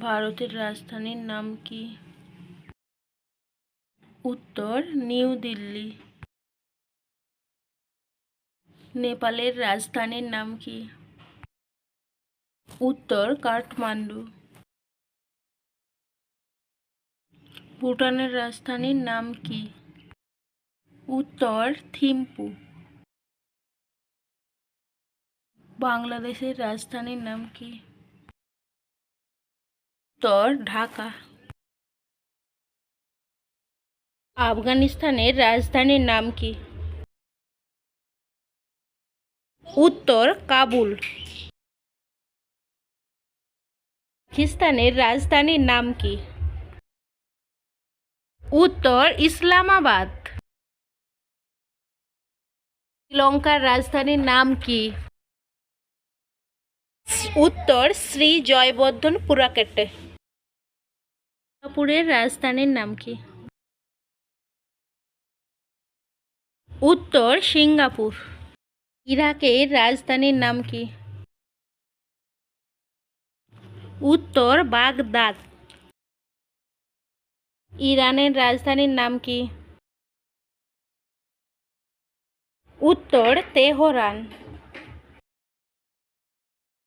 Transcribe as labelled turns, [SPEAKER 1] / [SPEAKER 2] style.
[SPEAKER 1] ভারতের রাজধানীর নাম কি? উত্তর, নিউ দিল্লি। নেপালের রাজধানীর নাম কি? উত্তর, কাঠমান্ডু। ভুটানের রাজধানীর নাম কি? উত্তর, থিম্পু। বাংলাদেশের রাজধানীর নাম কি? উত্তর, ঢাকা। আফগানিস্তানের রাজধানীর নাম কি? উত্তর, কাবুল। পাকিস্তানের রাজধানীর নাম কি? উত্তর, ইসলামাবাদ। শ্রীলঙ্কার রাজধানীর নাম কি? উত্তর শ্রী জয়বর্ধন পুরাকেটে। সিঙ্গাপুরের রাজধানীর নাম কি? উত্তর সিঙ্গাপুর। ইরাকের রাজধানীর নাম কি? উত্তর বাগদাদ। ইরানের রাজধানীর নাম কি? উত্তর তেহরান।